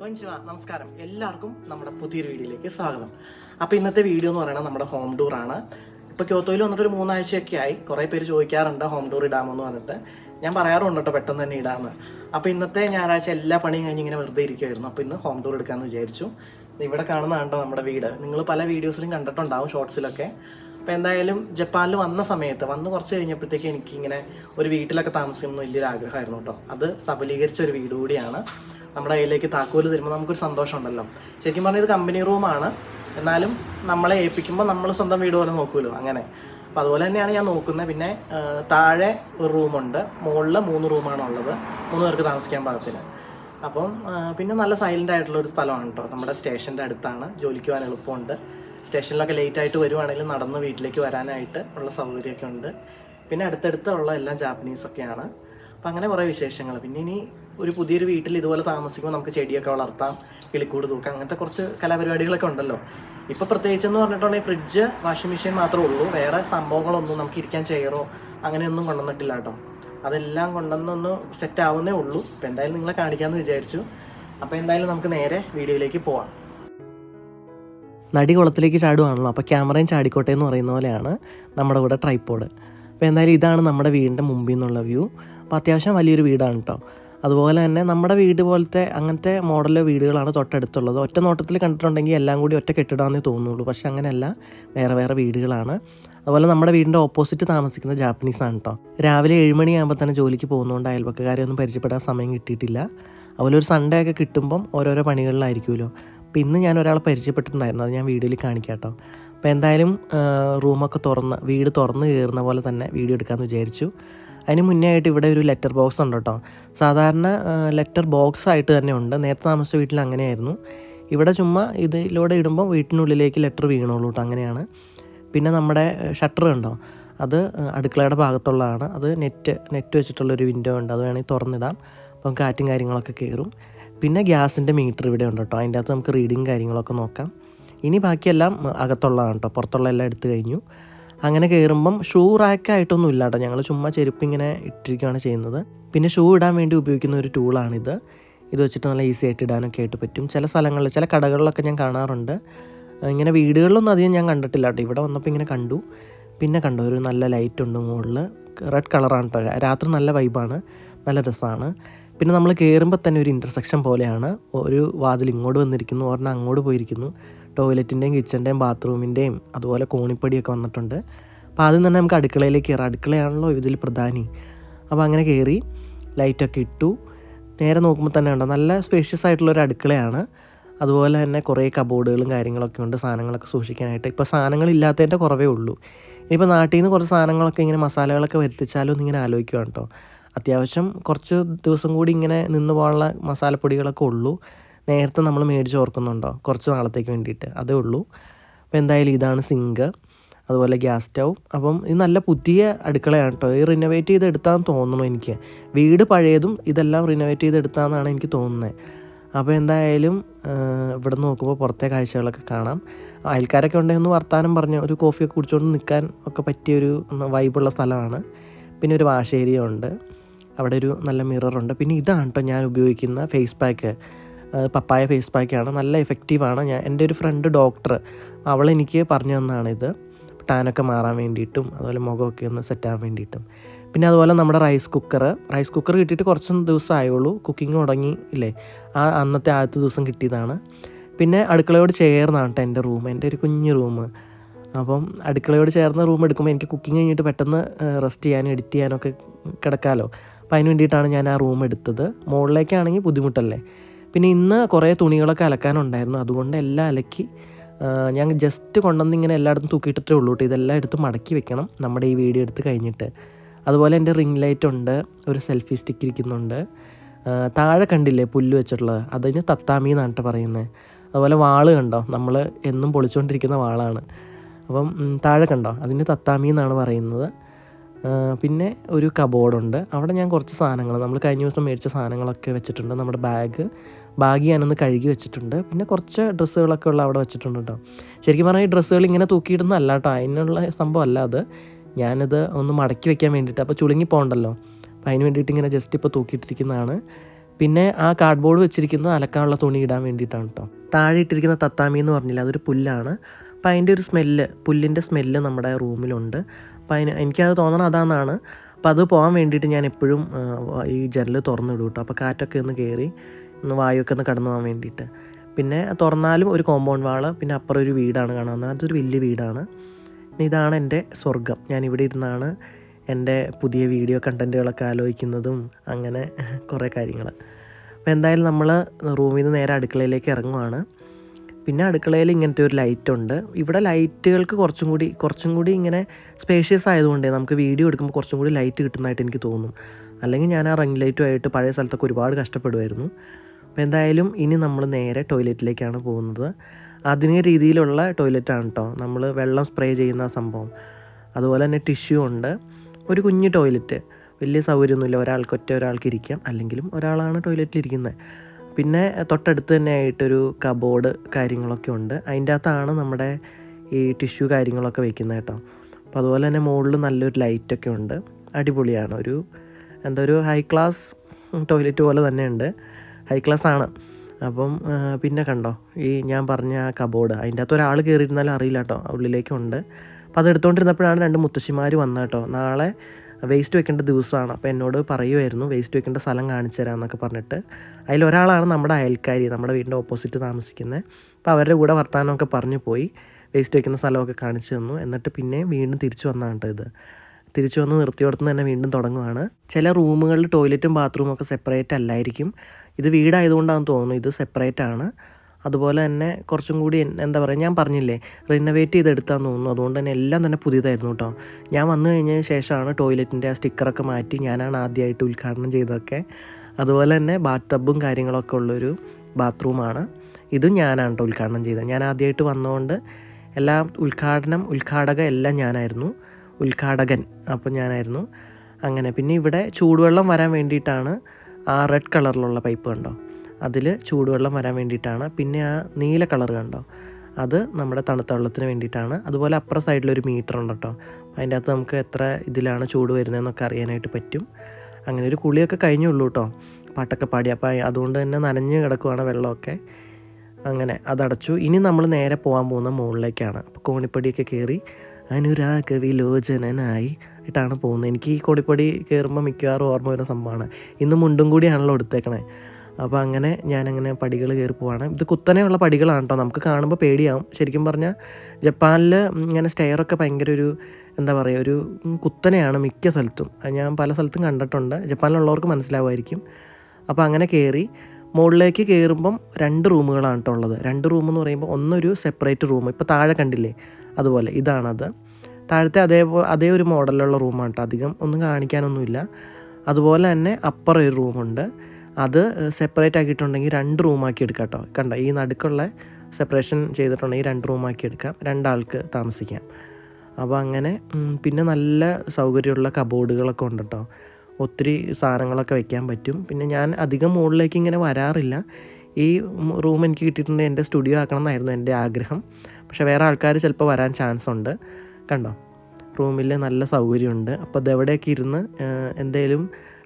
കൊഞ്ചുവ നമസ്കാരം. എല്ലാവർക്കും നമ്മുടെ പുതിയൊരു വീഡിയോയിലേക്ക് സ്വാഗതം. അപ്പോൾ ഇന്നത്തെ വീഡിയോ എന്ന് പറയുന്നത് നമ്മുടെ ഹോം ടൂർ ആണ്. ഇപ്പോൾ ക്യോത്തോയിൽ വന്നിട്ട് ഒരു മൂന്നാഴ്ചയൊക്കെ ആയി. കുറേ പേര് ചോദിക്കാറുണ്ട് ഹോം ടൂർ ഇടാമെന്ന് പറഞ്ഞിട്ട്. ഞാൻ പറയാറുണ്ട് കേട്ടോ പെട്ടെന്ന് തന്നെ ഇടാമെന്ന് അപ്പോൾ ഇന്നത്തെ ഞായറാഴ്ച എല്ലാ പണിയും കഴിഞ്ഞ് ഇങ്ങനെ വെറുതെ ഇരിക്കുമായിരുന്നു അപ്പോൾ ഇന്ന് ഹോം ടൂർ എടുക്കാമെന്ന് വിചാരിച്ചു. ഇവിടെ കാണുന്നതാണ് നമ്മുടെ വീട്. നിങ്ങൾ പല വീഡിയോസിലും കണ്ടിട്ടുണ്ടാവും ഷോർട്സിലൊക്കെ. അപ്പോൾ എന്തായാലും ജപ്പാനിൽ വന്ന സമയത്ത് വന്ന് കുറച്ച് കഴിഞ്ഞപ്പോഴത്തേക്ക് എനിക്കിങ്ങനെ ഒരു വീട്ടിലൊക്കെ താമസിക്കണം എന്ന് വലിയൊരു ആഗ്രഹമായിരുന്നു കേട്ടോ അത് സബലീകരിച്ച ഒരു വീട് കൂടിയാണ്. നമ്മുടെ കയ്യിലേക്ക് താക്കോൽ തരുമ്പോൾ നമുക്കൊരു സന്തോഷം ഉണ്ടല്ലോ ശരിക്കും പറഞ്ഞാൽ ഇത് കമ്പനി റൂമാണ് എന്നാലും നമ്മളെ ഏൽപ്പിക്കുമ്പോൾ നമ്മൾ സ്വന്തം വീട് പോലെ നോക്കുമല്ലോ അങ്ങനെ. അപ്പോൾ അതുപോലെ തന്നെയാണ് ഞാൻ നോക്കുന്നത് പിന്നെ താഴെ ഒരു റൂമുണ്ട് മുകളിൽ മൂന്ന് റൂമാണ് ഉള്ളത്. മൂന്ന് പേർക്ക് താമസിക്കാൻ പാകത്തിന്. അപ്പം പിന്നെ നല്ല സൈലന്റ് ആയിട്ടുള്ള ഒരു സ്ഥലമാണ് കേട്ടോ നമ്മുടെ സ്റ്റേഷന്റെ അടുത്താണ്. ജോലിക്ക് പോകാൻ എളുപ്പമുണ്ട്. സ്റ്റേഷനിലൊക്കെ ലേറ്റ് ആയിട്ട് വരുവാണെങ്കിൽ നടന്ന് വീട്ടിലേക്ക് വരാനായിട്ട് ഉള്ള സൗകര്യമൊക്കെ ഉണ്ട്. പിന്നെ അടുത്തടുത്തുള്ള എല്ലാം ജാപ്പനീസൊക്കെയാണ് അപ്പം അങ്ങനെ കുറേ വിശേഷങ്ങൾ പിന്നെ ഇനി ഒരു പുതിയൊരു വീട്ടിൽ ഇതുപോലെ താമസിക്കുമ്പോൾ നമുക്ക് ചെടിയൊക്കെ വളർത്താം കിളിക്കൂട് തൂക്കാം അങ്ങനത്തെ കുറച്ച് കലാപരിപാടികളൊക്കെ ഉണ്ടല്ലോ. ഇപ്പോൾ പ്രത്യേകിച്ച് എന്ന് പറഞ്ഞിട്ടുണ്ടെങ്കിൽ ഫ്രിഡ്ജ് വാഷിംഗ് മെഷീൻ മാത്രമേ ഉള്ളൂ. വേറെ സംഭവങ്ങളൊന്നും നമുക്ക് ഇരിക്കാൻ ചെയറോ അങ്ങനെയൊന്നും കൊണ്ടുവന്നിട്ടില്ല കേട്ടോ. അതെല്ലാം കൊണ്ടുവന്നൊന്ന് സെറ്റ് ആവുന്നേ ഉള്ളൂ. അപ്പോൾ എന്തായാലും നിങ്ങളെ കാണിക്കാമെന്ന് വിചാരിച്ചു. അപ്പോൾ എന്തായാലും നമുക്ക് നേരെ വീഡിയോയിലേക്ക് പോവാം. നടി കുളത്തിലേക്ക് ചാടുവാണല്ലോ. അപ്പോൾ ക്യാമറയും ചാടിക്കോട്ടെ എന്ന് പറയുന്ന പോലെയാണ് നമ്മുടെ കൂടെ ട്രൈപ്പോഡ് അപ്പോൾ എന്തായാലും ഇതാണ് നമ്മുടെ വീടിന്റെ മുമ്പിൽ നിന്നുള്ള വ്യൂ അപ്പോൾ അത്യാവശ്യം വലിയൊരു വീടാണ് കേട്ടോ. അതുപോലെ തന്നെ നമ്മുടെ വീട് പോലത്തെ അങ്ങനത്തെ മോഡലിലെ വീടുകളാണ് തൊട്ടടുത്തുള്ളത്. ഒറ്റ നോട്ടത്തിൽ കണ്ടിട്ടുണ്ടെങ്കിൽ എല്ലാം കൂടി ഒറ്റ കെട്ടിടമാണെന്നേ തോന്നുള്ളൂ. പക്ഷേ അങ്ങനെയല്ല വേറെ വേറെ വീടുകളാണ്. അതുപോലെ നമ്മുടെ വീടിന്റെ ഓപ്പോസിറ്റ് താമസിക്കുന്ന ജാപ്പനീസ് ആണ് കേട്ടോ രാവിലെ ഏഴുമണിയാകുമ്പോൾ തന്നെ ജോലിക്ക് പോകുന്നതുകൊണ്ട് അയൽപക്കക്കാരെ ഒന്നും പരിചയപ്പെടാൻ സമയം കിട്ടിയിട്ടില്ല. അതുപോലെ ഒരു സൺഡേ ഒക്കെ കിട്ടുമ്പം ഓരോരോ പണികളിലായിരിക്കുമല്ലോ. അപ്പോൾ ഇന്ന് ഞാൻ ഒരാളെ പരിചയപ്പെട്ടിട്ടുണ്ടായിരുന്നു. അത് ഞാൻ വീഡിയോയിൽ കാണിക്കാം കേട്ടോ അപ്പോൾ എന്തായാലും റൂമൊക്കെ തുറന്ന് വീട് തുറന്ന് കയറുന്ന പോലെ തന്നെ വീഡിയോ എടുക്കാമെന്ന് വിചാരിച്ചു. അതിന് മുന്നേ ആയിട്ട് ഇവിടെ ഒരു ലെറ്റർ ബോക്സ് ഉണ്ട് കേട്ടോ സാധാരണ ലെറ്റർ ബോക്സ് ആയിട്ട് തന്നെ ഉണ്ട്. നേരത്തെ താമസിച്ച വീട്ടിൽ അങ്ങനെയായിരുന്നു. ഇവിടെ ചുമ്മാ ഇതിലൂടെ ഇടുമ്പോൾ വീട്ടിനുള്ളിലേക്ക് ലെറ്റർ വീണോളൂ കേട്ടോ അങ്ങനെയാണ്. പിന്നെ നമ്മുടെ ഷട്ടർ ഉണ്ടോ? അത് അടുക്കളയുടെ ഭാഗത്തുള്ളതാണ്. അത് നെറ്റ് നെറ്റ് വെച്ചിട്ടുള്ളൊരു വിൻഡോ ഉണ്ട്. അത് വേണമെങ്കിൽ തുറന്നിടാം. അപ്പം കാറ്റും കാര്യങ്ങളൊക്കെ കയറും പിന്നെ ഗ്യാസിന്റെ മീറ്റർ ഇവിടെ ഉണ്ട് കേട്ടോ അതിന്റെ അകത്ത് നമുക്ക് റീഡിങ് കാര്യങ്ങളൊക്കെ നോക്കാം. ഇനി ബാക്കിയെല്ലാം അകത്തുള്ളതാണ് കേട്ടോ പുറത്തുള്ള എല്ലാം എടുത്തു കഴിഞ്ഞു. അങ്ങനെ കയറുമ്പം ഷൂ റാക്കായിട്ടൊന്നും ഇല്ല കേട്ടോ. ഞങ്ങൾ ചുമ്മാ ചെരുപ്പ് ഇങ്ങനെ ഇട്ടിരിക്കുകയാണ് ചെയ്യുന്നത്. പിന്നെ ഷൂ ഇടാൻ വേണ്ടി ഉപയോഗിക്കുന്ന ഒരു ടൂളാണിത് ഇത് വെച്ചിട്ട് നല്ല ഈസി ആയിട്ട് ഇടാനൊക്കെ ആയിട്ട് പറ്റും. ചില സ്ഥലങ്ങളിൽ ചില കടകളിലൊക്കെ ഞാൻ കാണാറുണ്ട്. ഇങ്ങനെ വീടുകളിലൊന്നും അധികം ഞാൻ കണ്ടിട്ടില്ല കേട്ടോ. ഇവിടെ വന്നപ്പോൾ ഇങ്ങനെ കണ്ടു. പിന്നെ കണ്ടു ഒരു നല്ല ലൈറ്റ് ഉണ്ട് മുകളിൽ റെഡ് കളറാണ് കേട്ടോ രാത്രി നല്ല വൈബാണ് നല്ല രസമാണ് പിന്നെ നമ്മൾ കയറുമ്പോൾ തന്നെ ഒരു ഇന്റർസെക്ഷൻ പോലെയാണ്. ഒരു വാതിൽ ഇങ്ങോട്ട് വന്നിരിക്കുന്നു. ഒരെണ്ണം അങ്ങോട്ട് പോയിരിക്കുന്നു. ടോയ്ലറ്റിന്റെയും കിച്ചന്റെയും ബാത്റൂമിന്റെയും അതുപോലെ കോണിപ്പടിയൊക്കെ വന്നിട്ടുണ്ട്. അപ്പോൾ ആദ്യം തന്നെ നമുക്ക് അടുക്കളയിലേക്ക് കയറാം. അടുക്കളയാണല്ലോ ഇതിൽ പ്രധാനി. അപ്പോൾ അങ്ങനെ കയറി ലൈറ്റൊക്കെ ഇട്ടു. നേരെ നോക്കുമ്പോൾ തന്നെ ഉണ്ടോ നല്ല സ്പേഷ്യസ് ആയിട്ടുള്ളൊരു അടുക്കളയാണ്. അതുപോലെ തന്നെ കുറേ കബോർഡുകളും കാര്യങ്ങളൊക്കെ ഉണ്ട് സാധനങ്ങളൊക്കെ സൂക്ഷിക്കാനായിട്ട്. ഇപ്പോൾ സാധനങ്ങളില്ലാത്തതിന്റെ കുറവേ ഉള്ളൂ. ഇനിയിപ്പോൾ നാട്ടിൽ നിന്ന് കുറച്ച് സാധനങ്ങളൊക്കെ ഇങ്ങനെ മസാലകളൊക്കെ വരുത്തിച്ചാലോ എന്നിങ്ങനെ ആലോചിക്കുകയാണ് കേട്ടോ. അത്യാവശ്യം കുറച്ച് ദിവസം കൂടി ഇങ്ങനെ നിന്ന് പോകാനുള്ള മസാലപ്പൊടികളൊക്കെ ഉള്ളൂ. നേരത്തെ നമ്മൾ മേടിച്ച് ഓർക്കുന്നുണ്ടോ? കുറച്ച് നാളത്തേക്ക് വേണ്ടിയിട്ട്. അതേ ഉള്ളൂ. അപ്പോൾ എന്തായാലും ഇതാണ് സിങ്ക്. അതുപോലെ ഗ്യാസ് സ്റ്റൗ. അപ്പം ഇത് നല്ല പുതിയ അടുക്കളയാണ് കേട്ടോ. ഇത് റിനോവേറ്റ് ചെയ്തെടുത്താന്ന് തോന്നുന്നു എനിക്ക്. വീട് പഴയതും ഇതെല്ലാം റിനോവേറ്റ് ചെയ്തെടുത്താന്നാണ് എനിക്ക് തോന്നുന്നത് അപ്പോൾ എന്തായാലും ഇവിടെ നോക്കുമ്പോൾ പുറത്തെ കാഴ്ചകളൊക്കെ കാണാം. അയൽക്കാരൊക്കെ ഉണ്ടെന്ന് വർത്താനം പറഞ്ഞ് ഒരു കോഫിയൊക്കെ കുടിച്ചുകൊണ്ട് നിൽക്കാൻ ഒക്കെ പറ്റിയൊരു വൈബുള്ള സ്ഥലമാണ്. പിന്നെ ഒരു വാഷേരിയ ഉണ്ട്. അവിടെ ഒരു നല്ല മിററുണ്ട്. പിന്നെ ഇതാണ് കേട്ടോ ഞാൻ ഉപയോഗിക്കുന്ന ഫേസ് പാക്ക്. പപ്പായ ഫേസ് പാക്കാണ് നല്ല എഫക്റ്റീവാണ് ഞാൻ എന്റെ ഒരു ഫ്രണ്ട് ഡോക്ടർ അവൾ എനിക്ക് പറഞ്ഞു ഇത്. ടാനൊക്കെ മാറാൻ വേണ്ടിയിട്ടും അതുപോലെ മുഖമൊക്കെ ഒന്ന് സെറ്റാൻ വേണ്ടിയിട്ടും. പിന്നെ അതുപോലെ നമ്മുടെ റൈസ് കുക്കർ റൈസ് കുക്കർ കിട്ടിയിട്ട് കുറച്ച് ദിവസം ആയുള്ളൂ. കുക്കിംഗ് തുടങ്ങി ഇല്ലേ? ആ അന്നത്തെ ആദ്യത്തെ ദിവസം കിട്ടിയതാണ്. പിന്നെ അടുക്കളയോട് ചേർന്നാണ് കേട്ടോ എന്റെ റൂം എന്റെ ഒരു കുഞ്ഞു റൂം അപ്പം അടുക്കളയോട് ചേർന്ന റൂം എടുക്കുമ്പോൾ എനിക്ക് കുക്കിംഗ് കഴിഞ്ഞിട്ട് പെട്ടെന്ന് റെസ്റ്റ് ചെയ്യാനും എഡിറ്റ് ചെയ്യാനൊക്കെ കിടക്കാമല്ലോ അപ്പോൾ അതിന് വേണ്ടിയിട്ടാണ് ഞാൻ ആ റൂം എടുത്തത്. മുകളിലേക്കാണെങ്കിൽ ബുദ്ധിമുട്ടല്ലേ? പിന്നെ ഇന്ന് കുറേ തുണികളൊക്കെ അലക്കാനുണ്ടായിരുന്നു. അതുകൊണ്ട് എല്ലാം അലക്കി ഞാൻ ജസ്റ്റ് കൊണ്ടുവന്ന് ഇങ്ങനെ എല്ലായിടത്തും തൂക്കിയിട്ടിട്ടേ ഉള്ളൂ കേട്ടോ. ഇതെല്ലാം എടുത്ത് മടക്കി വെക്കണം നമ്മുടെ ഈ വീഡിയോ എടുത്ത് കഴിഞ്ഞിട്ട്. അതുപോലെ എന്റെ റിംഗ് ലൈറ്റ് ഉണ്ട് ഒരു സെൽഫി സ്റ്റിക്ക് ഇരിക്കുന്നുണ്ട്. താഴെ കണ്ടില്ലേ പുല്ല് വെച്ചിട്ടുള്ളത്? അതിന് തത്താമി എന്നാണ് പറയുന്നത്. അതുപോലെ വാൾ കണ്ടോ? നമ്മൾ എന്നും പൊളിച്ചുകൊണ്ടിരിക്കുന്ന വാളാണ്. അപ്പം താഴെ കണ്ടോ? അതിന് തത്താമി എന്നാണ് പറയുന്നത്. പിന്നെ ഒരു കബോർഡുണ്ട് അവിടെ ഞാൻ കുറച്ച് സാധനങ്ങൾ നമ്മൾ കഴിഞ്ഞ ദിവസം മേടിച്ച സാധനങ്ങളൊക്കെ വെച്ചിട്ടുണ്ട്. നമ്മുടെ ബാഗ് ബാഗ് ഞാനൊന്ന് കഴുകി വെച്ചിട്ടുണ്ട്. പിന്നെ കുറച്ച് ഡ്രസ്സുകളൊക്കെ ഉള്ള അവിടെ വെച്ചിട്ടുണ്ട് കേട്ടോ ശരിക്കും പറഞ്ഞാൽ ഈ ഡ്രസ്സുകൾ ഇങ്ങനെ തൂക്കിയിടുന്നതല്ല കേട്ടോ അതിനുള്ള സംഭവം അല്ല അത്. ഞാനിത് ഒന്ന് മടക്കി വെക്കാൻ വേണ്ടിയിട്ട് അപ്പോൾ ചുളുങ്ങി പോകണ്ടല്ലോ. അപ്പോൾ അതിന് വേണ്ടിയിട്ട് ഇങ്ങനെ ജസ്റ്റ് ഇപ്പോൾ തൂക്കിയിട്ടിരിക്കുന്നതാണ്. പിന്നെ ആ കാർഡ്ബോർഡ് വെച്ചിരിക്കുന്നത് അലക്കാനുള്ള തുണി ഇടാൻ വേണ്ടിയിട്ടാണ് കേട്ടോ താഴെ ഇട്ടിരിക്കുന്ന തത്താമി എന്ന് പറഞ്ഞില്ല അതൊരു പുല്ലാണ്. അപ്പോൾ അതിന്റെ ഒരു സ്മെല്ല് പുല്ലിന്റെ സ്മെല്ല് നമ്മുടെ റൂമിലുണ്ട്. അപ്പോൾ അതിന് എനിക്കത് തോന്നണം അതാണെന്നാണ് അപ്പോൾ അത് പോകാൻ വേണ്ടിയിട്ട് ഞാൻ എപ്പോഴും ഈ ജനൽ തുറന്നിടും കേട്ടോ അപ്പോൾ കാറ്റൊക്കെ ഒന്ന് കയറി ഒന്ന് വായുവൊക്കെ ഒന്ന് കടന്നു പോകാൻ വേണ്ടിയിട്ട്. പിന്നെ തുറന്നാലും ഒരു കോമ്പൗണ്ട് വാൾ പിന്നെ അപ്പുറം ഒരു വീടാണ് കാണാവുന്നത്. അതൊരു വലിയ വീടാണ്. പിന്നെ ഇതാണ് എന്റെ സ്വർഗം ഞാൻ ഇവിടെ ഇരുന്നാണ് എന്റെ പുതിയ വീഡിയോ കണ്ടന്റുകളൊക്കെ ആലോചിക്കുന്നതും അങ്ങനെ കുറേ കാര്യങ്ങൾ. അപ്പോൾ എന്തായാലും നമ്മൾ റൂമിൽ നിന്ന് നേരെ അടുക്കളയിലേക്ക് ഇറങ്ങുവാണ്. പിന്നെ അടുക്കളയിൽ ഇങ്ങനത്തെ ഒരു ലൈറ്റ് ഉണ്ട്. ഇവിടെ ലൈറ്റുകൾക്ക് കുറച്ചും കൂടി കുറച്ചും കൂടി ഇങ്ങനെ സ്പേഷ്യസ് ആയതുകൊണ്ട് നമുക്ക് വീഡിയോ എടുക്കുമ്പോൾ കുറച്ചും കൂടി ലൈറ്റ് കിട്ടുന്നതായിട്ട് എനിക്ക് തോന്നും. അല്ലെങ്കിൽ ഞാൻ ആ റിംഗ് ലൈറ്റുമായിട്ട് പഴയ സ്ഥലത്തൊക്കെ ഒരുപാട് കഷ്ടപ്പെടുമായിരുന്നു. അപ്പോൾ എന്തായാലും ഇനി നമ്മൾ നേരെ ടോയ്ലറ്റിലേക്കാണ് പോകുന്നത്. ആധുനിക രീതിയിലുള്ള ടോയ്ലറ്റാണ് കേട്ടോ നമ്മൾ വെള്ളം സ്പ്രേ ചെയ്യുന്ന സംഭവം. അതുപോലെ തന്നെ ടിഷ്യൂ ഉണ്ട്. ഒരു കുഞ്ഞു ടോയ്ലറ്റ്. വലിയ സൗകര്യമൊന്നുമില്ല. ഒരാൾക്ക് ഒറ്റ ഒരാൾക്ക് ഇരിക്കാം. അല്ലെങ്കിലും ഒരാളാണ് ടോയ്ലറ്റിൽ ഇരിക്കുന്നത്. പിന്നെ തൊട്ടടുത്ത് തന്നെ ആയിട്ടൊരു കബോർഡ് കാര്യങ്ങളൊക്കെ ഉണ്ട്. അതിന്റെ അകത്താണ് നമ്മുടെ ഈ ടിഷ്യൂ കാര്യങ്ങളൊക്കെ വെക്കുന്നത് കേട്ടോ അപ്പോൾ അതുപോലെ തന്നെ മുകളിൽ നല്ലൊരു ലൈറ്റൊക്കെ ഉണ്ട്. അടിപൊളിയാണ്. ഒരു എന്താ ഒരു ഹൈ ക്ലാസ് ടോയ്ലറ്റ് പോലെ തന്നെ ഉണ്ട്. ഹൈ ക്ലാസ് ആണ്. അപ്പം പിന്നെ കണ്ടോ ഈ ഞാൻ പറഞ്ഞ ആ കബോർഡ് അതിന്റെ അകത്ത് ഒരാൾ കയറിയിരുന്നാലും അറിയില്ല കേട്ടോ ഉള്ളിലേക്കുണ്ട്. അപ്പോൾ അത് എടുത്തുകൊണ്ടിരുന്നപ്പോഴാണ് രണ്ട് മുത്തശ്ശിമാർ വന്നത് കേട്ടോ. നാളെ വേസ്റ്റ് വെക്കേണ്ട ദിവസമാണ്. അപ്പോൾ എന്നോട് പറയുമായിരുന്നു വേസ്റ്റ് വെക്കേണ്ട സ്ഥലം കാണിച്ചു തരാമെന്നൊക്കെ പറഞ്ഞിട്ട്. അതിലൊരാളാണ് നമ്മുടെ അയൽക്കാരി നമ്മുടെ വീടിന്റെ ഓപ്പോസിറ്റ് താമസിക്കുന്നത് അപ്പോൾ അവരുടെ കൂടെ വർത്തമാനമൊക്കെ പറഞ്ഞു പോയി വേസ്റ്റ് വെക്കുന്ന സ്ഥലമൊക്കെ കാണിച്ചു തന്നു. എന്നിട്ട് പിന്നെ വീണ്ടും തിരിച്ചു വന്നതാണ് കേട്ടോ ഇത്. തിരിച്ചു വന്ന് നിർത്തിയോടത്തുനിന്ന് തന്നെ വീണ്ടും തുടങ്ങുവാണ്. ചില റൂമുകളിൽ ടോയ്ലറ്റും ബാത്റൂമൊക്കെ സെപ്പറേറ്റ് അല്ലായിരിക്കും. ഇത് വീടായതുകൊണ്ടാണെന്ന് തോന്നുന്നു ഇത് സെപ്പറേറ്റ് ആണ്. അതുപോലെ തന്നെ കുറച്ചും കൂടി എന്താ പറയുക ഞാൻ പറഞ്ഞില്ലേ റിനോവേറ്റ് ചെയ്തെടുത്താന്ന് തോന്നുന്നു. അതുകൊണ്ട് തന്നെ എല്ലാം തന്നെ പുതിയതായിരുന്നു കേട്ടോ ഞാൻ വന്നു കഴിഞ്ഞതിന് ശേഷമാണ് ടോയ്ലറ്റിന്റെ ആ സ്റ്റിക്കറൊക്കെ മാറ്റി ഞാനാണ് ആദ്യമായിട്ട് ഉദ്ഘാടനം ചെയ്തതൊക്കെ. അതുപോലെ തന്നെ ബാത്ത് ടബും കാര്യങ്ങളൊക്കെ ഉള്ളൊരു ബാത്റൂമാണ്. ഇതും ഞാനാണ് കേട്ടോ ഉദ്ഘാടനം ചെയ്തത്. ഞാൻ ആദ്യമായിട്ട് വന്നതുകൊണ്ട് എല്ലാം ഉദ്ഘാടനം ഉദ്ഘാടക എല്ലാം ഞാനായിരുന്നു. ഉദ്ഘാടകൻ അപ്പോൾ ഞാനായിരുന്നു. അങ്ങനെ പിന്നെ ഇവിടെ ചൂടുവെള്ളം വരാൻ വേണ്ടിയിട്ടാണ് ആ റെഡ് കളറിലുള്ള പൈപ്പ് കണ്ടോ? അതിൽ ചൂടുവെള്ളം വരാൻ വേണ്ടിയിട്ടാണ്. പിന്നെ ആ നീല കളർ കണ്ടോ? അത് നമ്മുടെ തണുത്ത വെള്ളത്തിന് വേണ്ടിയിട്ടാണ്. അതുപോലെ അപ്പുറ സൈഡിലൊരു മീറ്റർ ഉണ്ട് കേട്ടോ. അതിന്റെ അകത്ത് നമുക്ക് എത്ര ഇതിലാണ് ചൂട് വരുന്നതെന്നൊക്കെ അറിയാനായിട്ട് പറ്റും. അങ്ങനെ ഒരു കുളിയൊക്കെ കഴിഞ്ഞുള്ളൂ കേട്ടോ. പാട്ടൊക്കെ പാടി. അപ്പോൾ അതുകൊണ്ട് തന്നെ നനഞ്ഞ് കിടക്കുവാണ് വെള്ളമൊക്കെ. അങ്ങനെ അതടച്ചു. ഇനി നമ്മൾ നേരെ പോകാൻ പോകുന്ന മുകളിലേക്കാണ്. അപ്പോൾ കോണിപ്പടിയൊക്കെ കയറി അനുരാഗ വിലോചനനായി ആയിട്ടാണ് പോകുന്നത്. എനിക്ക് ഈ കൊടിപ്പടി കയറുമ്പോൾ മിക്കവാറും ഓർമ്മ വരുന്ന സംഭവമാണ്. ഇന്ന് മുണ്ടും കൂടിയാണല്ലോ എടുത്തേക്കണേ അപ്പോൾ അങ്ങനെ ഞാനങ്ങനെ പടികൾ കയറി പോവാണ്. ഇത് കുത്തനെയുള്ള പടികളാണ് കേട്ടോ നമുക്ക് കാണുമ്പോൾ പേടിയാവും. ശരിക്കും പറഞ്ഞാൽ ജപ്പാനിൽ ഇങ്ങനെ സ്റ്റെയറൊക്കെ ഭയങ്കര ഒരു എന്താ പറയുക ഒരു കുത്തനെയാണ് മിക്ക സ്ഥലത്തും. ഞാൻ പല സ്ഥലത്തും കണ്ടിട്ടുണ്ട്. ജപ്പാനിലുള്ളവർക്ക് മനസ്സിലാവുമായിരിക്കും. അപ്പോൾ അങ്ങനെ കയറി മുകളിലേക്ക് കയറുമ്പം രണ്ട് റൂമുകളാണ് കേട്ടോ ഉള്ളത്. രണ്ട് റൂം എന്ന് പറയുമ്പോൾ ഒന്നൊരു സെപ്പറേറ്റ് റൂം. ഇപ്പോൾ താഴെ കണ്ടില്ലേ? അതുപോലെ. ഇതാണത്. താഴത്തെ അതേ അതേ ഒരു മോഡലുള്ള റൂമാണ് കേട്ടോ അധികം. ഒന്നും കാണിക്കാനൊന്നുമില്ല. അതുപോലെ തന്നെ അപ്പർ ഒരു റൂമുണ്ട്. അത് സെപ്പറേറ്റ് ആക്കിയിട്ടുണ്ടെങ്കിൽ രണ്ട് റൂമാക്കി എടുക്കാം കേട്ടോ കണ്ട ഈ നടുക്കുള്ള സെപ്പറേഷൻ ചെയ്തിട്ടുണ്ടെങ്കിൽ രണ്ട് റൂമാക്കി എടുക്കാം. രണ്ടാൾക്ക് താമസിക്കാം. അപ്പോൾ അങ്ങനെ പിന്നെ നല്ല സൗകര്യമുള്ള കബോർഡുകളൊക്കെ ഉണ്ട് കേട്ടോ ഒത്തിരി സാധനങ്ങളൊക്കെ വെക്കാൻ പറ്റും. പിന്നെ ഞാൻ അധികം മുകളിലേക്ക് ഇങ്ങനെ വരാറില്ല. ഈ റൂം എനിക്ക് കിട്ടിയിട്ടുണ്ടെങ്കിൽ എന്റെ സ്റ്റുഡിയോ ആക്കണം എന്നായിരുന്നു എന്റെ ആഗ്രഹം. പക്ഷേ വേറെ ആൾക്കാർ ചിലപ്പോൾ വരാൻ ചാൻസ് ഉണ്ട്. കണ്ടോ? റൂമിൽ നല്ല സൗകര്യമുണ്ട്. അപ്പോൾ ഇതെവിടെയൊക്കെ ഇരുന്ന് എന്തെങ്കിലും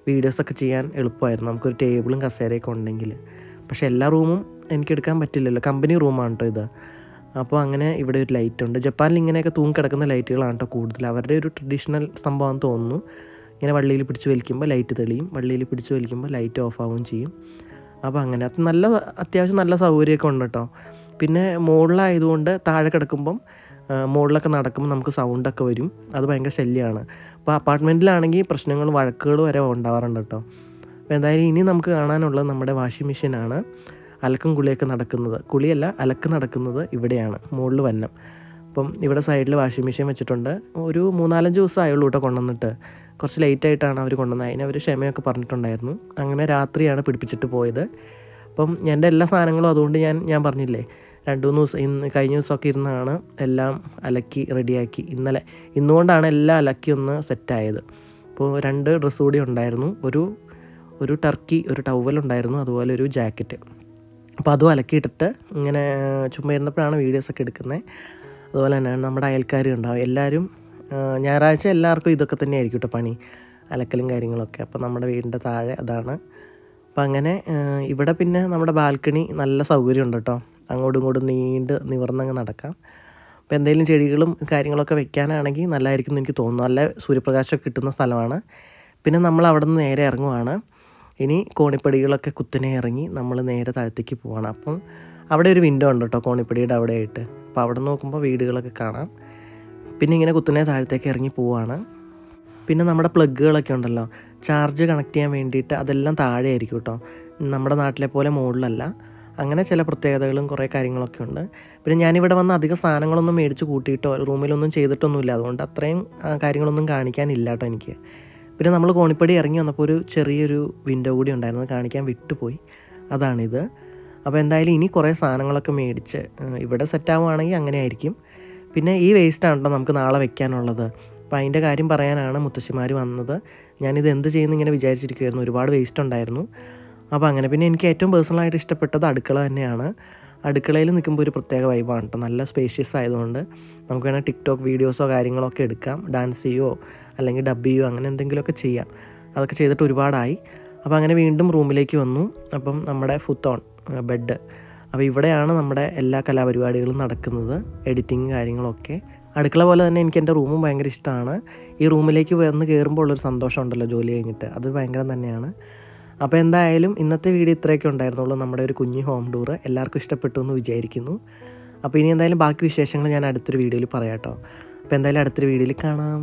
വീഡിയോസൊക്കെ ചെയ്യാൻ എളുപ്പമായിരുന്നു. നമുക്കൊരു ടേബിളും കസേരയൊക്കെ ഉണ്ടെങ്കിൽ പക്ഷേ എല്ലാ റൂമും എനിക്ക് എടുക്കാൻ പറ്റില്ലല്ലോ. കമ്പനി റൂമാണ് കേട്ടോ ഇത്. അപ്പോൾ അങ്ങനെ ഇവിടെ ഒരു ലൈറ്റ് ഉണ്ട് ജപ്പാനിൽ ഇങ്ങനെയൊക്കെ തൂങ്ങിക്കിടക്കുന്ന ലൈറ്റുകളാണ് കേട്ടോ കൂടുതൽ. അവരുടെ ഒരു ട്രഡീഷണൽ സംഭവം തോന്നുന്നു. ഇങ്ങനെ വള്ളിയിൽ പിടിച്ച് വലിക്കുമ്പോൾ ലൈറ്റ് തെളിയും. വള്ളിയിൽ പിടിച്ച് വലിക്കുമ്പോൾ ലൈറ്റ് ഓഫ് ആവുകയും ചെയ്യും. അപ്പോൾ അങ്ങനെ. അത് നല്ല അത്യാവശ്യം നല്ല സൗകര്യമൊക്കെ ഉണ്ട് കേട്ടോ പിന്നെ മുകളിലായതുകൊണ്ട് താഴെ കിടക്കുമ്പം മുകളിലൊക്കെ നടക്കുമ്പോൾ നമുക്ക് സൗണ്ടൊക്കെ വരും. അത് ഭയങ്കര ശല്യമാണ് അപ്പോൾ അപ്പാർട്ട്മെന്റിലാണെങ്കിൽ പ്രശ്നങ്ങൾ വഴക്കുകൾ വരെ ഉണ്ടാവാറുണ്ട് കേട്ടോ. അപ്പോൾ എന്തായാലും ഇനി നമുക്ക് കാണാനുള്ളത് നമ്മുടെ വാഷിംഗ് മെഷീനാണ് അലക്കും കുളിയൊക്കെ നടക്കുന്നത്. കുളിയല്ല അലക്ക് നടക്കുന്നത് ഇവിടെയാണ്. മുകളിൽ വന്നം. അപ്പം ഇവിടെ സൈഡിൽ വാഷിംഗ് മെഷീൻ വെച്ചിട്ടുണ്ട്. ഒരു മൂന്നാലഞ്ച് ദിവസം ആയുള്ളൂ കേട്ടോ കൊണ്ടുവന്നിട്ട്. കുറച്ച് ലേറ്റ് ആയിട്ടാണ് അവർ കൊണ്ടുവന്നത്. അതിന് അവർ ക്ഷമയൊക്കെ പറഞ്ഞിട്ടുണ്ടായിരുന്നു. അങ്ങനെ രാത്രിയാണ് പിടിപ്പിച്ചിട്ട് പോയത്. അപ്പം എന്റെ എല്ലാ സാധനങ്ങളും അതുകൊണ്ട് ഞാൻ ഞാൻ പറഞ്ഞില്ലേ? രണ്ട് മൂന്ന് ദിവസം ഇന്ന് കഴിഞ്ഞ ദിവസമൊക്കെ ഇരുന്നാണ് എല്ലാം അലക്കി റെഡിയാക്കി. ഇന്നലെ ഇന്നുകൊണ്ടാണ് എല്ലാം അലക്കി ഒന്ന് സെറ്റായത്. അപ്പോൾ രണ്ട് ഡ്രസ്സ് കൂടി ഉണ്ടായിരുന്നു. ഒരു ഒരു ടർക്കി ഒരു ടവൽ ഉണ്ടായിരുന്നു. അതുപോലെ ഒരു ജാക്കറ്റ്. അപ്പോൾ അതും അലക്കിയിട്ടിട്ട് ഇങ്ങനെ ചുമ്മാ ഇരുന്നപ്പോഴാണ് വീഡിയോസൊക്കെ എടുക്കുന്നത്. അതുപോലെ തന്നെ നമ്മുടെ അയൽക്കാർ ഉണ്ടാവും. എല്ലാവരും ഞായറാഴ്ച എല്ലാവർക്കും ഇതൊക്കെ തന്നെ ആയിരിക്കും കേട്ടോ പണി. അലക്കലും കാര്യങ്ങളൊക്കെ. അപ്പോൾ നമ്മുടെ വീടിന്റെ താഴെ അതാണ്. അപ്പം അങ്ങനെ ഇവിടെ പിന്നെ നമ്മുടെ ബാൽക്കണി നല്ല സൗകര്യമുണ്ട് കേട്ടോ. അങ്ങോട്ടും ഇങ്ങോട്ടും നീണ്ട് നിവർന്നങ്ങ് നടക്കാം. അപ്പോൾ എന്തെങ്കിലും ചെടികളും കാര്യങ്ങളൊക്കെ വെക്കാനാണെങ്കിൽ നല്ലതായിരിക്കും എന്ന് എനിക്ക് തോന്നുന്നു. നല്ല സൂര്യപ്രകാശമൊക്കെ കിട്ടുന്ന സ്ഥലമാണ്. പിന്നെ നമ്മൾ അവിടെ നിന്ന് നേരെ ഇറങ്ങുവാണ്. ഇനി കോണിപ്പടികളൊക്കെ കുത്തിനെ ഇറങ്ങി നമ്മൾ നേരെ താഴത്തേക്ക് പോവാണ്. അപ്പം അവിടെ ഒരു വിൻഡോ ഉണ്ട് കേട്ടോ കോണിപ്പടിയുടെ അവിടെ ആയിട്ട് അപ്പോൾ അവിടെ നോക്കുമ്പോൾ വീടുകളൊക്കെ കാണാം. പിന്നെ ഇങ്ങനെ കുത്തിനെ താഴത്തേക്ക് ഇറങ്ങി പോവാണ്. പിന്നെ നമ്മുടെ പ്ലഗുകളൊക്കെ ഉണ്ടല്ലോ. ചാർജ് കണക്ട് ചെയ്യാൻ വേണ്ടിയിട്ട് അതെല്ലാം താഴെ ആയിരിക്കും കേട്ടോ. നമ്മുടെ നാട്ടിലെ പോലെ മുകളിലല്ല. അങ്ങനെ ചില പ്രത്യേകതകളും കുറേ കാര്യങ്ങളൊക്കെ ഉണ്ട്. പിന്നെ ഞാനിവിടെ വന്ന് അധികം സാധനങ്ങളൊന്നും മേടിച്ച് കൂട്ടിയിട്ടോ റൂമിലൊന്നും ചെയ്തിട്ടൊന്നുമില്ല. അതുകൊണ്ട് അത്രയും കാര്യങ്ങളൊന്നും കാണിക്കാനില്ല കേട്ടോ എനിക്ക്. പിന്നെ നമ്മൾ കോണിപ്പടി ഇറങ്ങി വന്നപ്പോൾ ഒരു ചെറിയൊരു വിൻഡോ കൂടി ഉണ്ടായിരുന്നു. കാണിക്കാൻ വിട്ടുപോയി. അതാണിത്. അപ്പോൾ എന്തായാലും ഇനി കുറേ സാധനങ്ങളൊക്കെ മേടിച്ച് ഇവിടെ സെറ്റ് ആവുകയാണെങ്കിൽ അങ്ങനെ ആയിരിക്കും. പിന്നെ ഈ വേസ്റ്റാണ് കേട്ടോ നമുക്ക് നാളെ വെക്കാനുള്ളത്. അപ്പോൾ അതിന്റെ കാര്യം പറയാനാണ് മുത്തശ്ശിമാർ വന്നത്. ഞാനിത് എന്ത് ചെയ്യുന്നു ഇങ്ങനെ വിചാരിച്ചിരിക്കുമായിരുന്നു ഒരുപാട് വേസ്റ്റ് ഉണ്ടായിരുന്നു. അപ്പോൾ അങ്ങനെ. പിന്നെ എനിക്ക് ഏറ്റവും പേഴ്സണലായിട്ട് ഇഷ്ടപ്പെട്ടത് അടുക്കള തന്നെയാണ്. അടുക്കളയിൽ നിൽക്കുമ്പോൾ ഒരു പ്രത്യേക വൈബാണ് കേട്ടോ നല്ല സ്പേഷ്യസ് ആയതുകൊണ്ട് നമുക്ക് വേണമെങ്കിൽ ടിക്ടോക്ക് വീഡിയോസോ കാര്യങ്ങളോ ഒക്കെ എടുക്കാം. ഡാൻസ് ചെയ്യുമോ അല്ലെങ്കിൽ ഡബ് ചെയ്യുമോ അങ്ങനെ എന്തെങ്കിലുമൊക്കെ ചെയ്യാം. അതൊക്കെ ചെയ്തിട്ട് ഒരുപാടായി. അപ്പോൾ അങ്ങനെ വീണ്ടും റൂമിലേക്ക് വന്നു. അപ്പം നമ്മുടെ ഫുത്തോൺ ബെഡ് അപ്പോൾ ഇവിടെയാണ് നമ്മുടെ എല്ലാ കലാപരിപാടികളും നടക്കുന്നത്. എഡിറ്റിങ് കാര്യങ്ങളൊക്കെ. അടുക്കള പോലെ തന്നെ എനിക്ക് എന്റെ റൂമും ഭയങ്കര ഇഷ്ടമാണ്. ഈ റൂമിലേക്ക് വന്ന് കയറുമ്പോൾ ഉള്ളൊരു സന്തോഷം ഉണ്ടല്ലോ ജോലി കഴിഞ്ഞിട്ട്. അത് ഭയങ്കരം തന്നെയാണ്. അപ്പോൾ എന്തായാലും ഇന്നത്തെ വീഡിയോ ഇത്രയൊക്കെ ഉണ്ടായിരുന്നുള്ളൂ. നമ്മുടെ ഒരു കുഞ്ഞു ഹോം ടൂർ എല്ലാവർക്കും ഇഷ്ടപ്പെട്ടു എന്ന് വിചാരിക്കുന്നു. അപ്പോൾ ഇനി എന്തായാലും ബാക്കി വിശേഷങ്ങൾ ഞാൻ അടുത്തൊരു വീഡിയോയിൽ പറയാം കേട്ടോ അപ്പോൾ എന്തായാലും അടുത്തൊരു വീഡിയോയിൽ കാണാം.